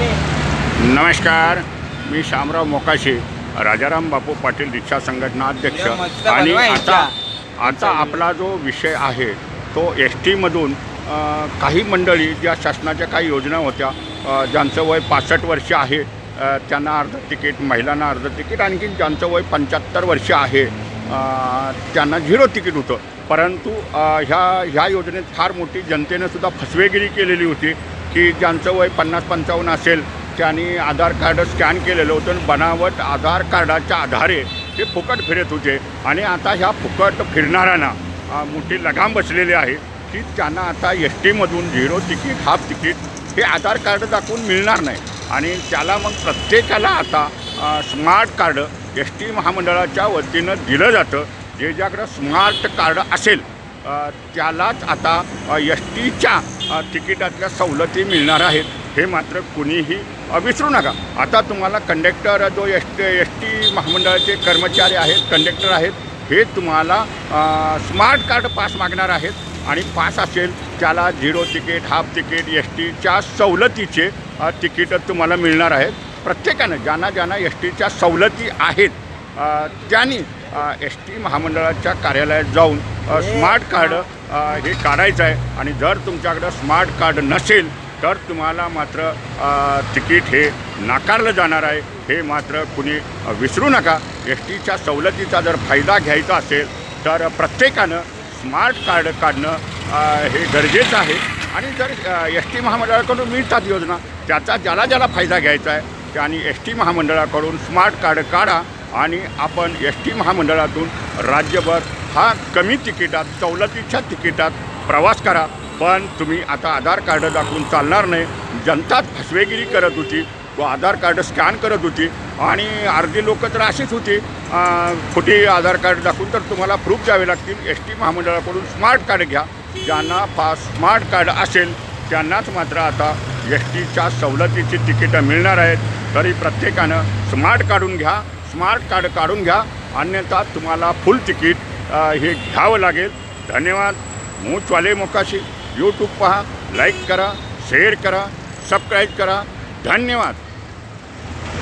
नमस्कार मी शामराव मोकाशी राजाराम बापू पाटील रिक्षा संघटना अध्यक्ष आणि आता. आता आपला जो विषय आहे तो एस टीमधून काही मंडळी ज्या शासनाच्या काही योजना होत्या ज्यांचं वय पासष्ट वर्ष आहे त्यांना अर्ध तिकीट महिलांना अर्ध तिकीट आणखी ज्यांचं वय पंच्याहत्तर वर्ष आहे त्यांना झिरो तिकीट होतं परंतु ह्या ह्या योजनेत फार मोठी जनतेनं सुद्धा फसवेगिरी केलेली होती की ज्यांचं वय पन्नास पंचावन्न असेल त्यांनी आधार कार्ड स्कॅन केलेलं होतं बनावट आधार कार्डाच्या आधारे ते फुकट फिरत होते. आणि आता ह्या फुकट फिरणाऱ्यांना मोठी लगाम बसलेली आहे की त्यांना आता एस टीमधून झिरो तिकीट हाफ तिकीट हे आधार कार्ड दाखवून मिळणार नाही. आणि त्याला मग प्रत्येकाला आता स्मार्ट कार्ड एस टी महामंडळाच्या वतीनं दिलं जातं. जे ज्याकडं स्मार्ट कार्ड असेल त्यालाच आता एस टीच्या तिकिटातल्या सवलती मिळणार आहेत हे मात्र कुणीही विसरू नका. आता तुम्हाला कंडक्टर जो एस टी एस टी महामंडळाचे कर्मचारी आहेत कंडक्टर आहेत हे तुम्हाला स्मार्ट कार्ड पास मागणार आहेत. आणि पास असेल त्याला zero ticket half ticket S टीच्या सवलतीचे तिकीटं तुम्हाला मिळणार आहेत. प्रत्येकानं ज्यांना ज्यांना एस टीच्या सवलती आहेत त्यांनी एस टी महामंडळाच्या कार्यालयात जाऊन स्मार्ट कार्ड हे काढायचं आहे. आणि जर तुमच्याकडं स्मार्ट कार्ड नसेल तर तुम्हाला मात्र तिकीट हे नाकारलं जाणार आहे. हे मात्र कुणी विसरू नका. एस टीच्या सवलतीचा जर फायदा घ्यायचा असेल तर प्रत्येकानं स्मार्ट कार्ड काढणं हे गरजेचं आहे. आणि जर एस टी महामंडळाकडून मिळतात योजना त्याचा ज्याला ज्याला फायदा घ्यायचा आहे त्यांनी एस टी महामंडळाकडून स्मार्ट कार्ड काढा. आणि आपण एस टी महामंडळातून राज्यभर हा कमी तिकिटात सवलतीच्या तिकिटात प्रवास करा. पण तुम्ही आता आधार कार्ड दाखवून चालणार नाही. जनताच फसवेगिरी करत होती. व आधार कार्ड स्कॅन करत होती. आणि अर्धी लोक तर अशीच होती. खोटी आधार कार्ड दाखवून तर तुम्हाला प्रूफ द्यावे लागतील. एस टी महामंडळाकडून स्मार्ट कार्ड घ्या. ज्यांना पा स्मार्ट कार्ड असेल त्यांनाच मात्र आता एस टीच्या सवलतीची तिकीटं मिळणार आहेत. तरी प्रत्येकानं स्मार्ट काढून घ्या. स्मार्ट कार्ड काढून घ्या. अन्यथा तुम्हाला फुल तिकीट हे घ्यावं लागेल. धन्यवाद. मूचवाले मोकाशी. यूट्यूब पहा. लाईक करा. शेअर करा. सबस्क्राईब करा. धन्यवाद.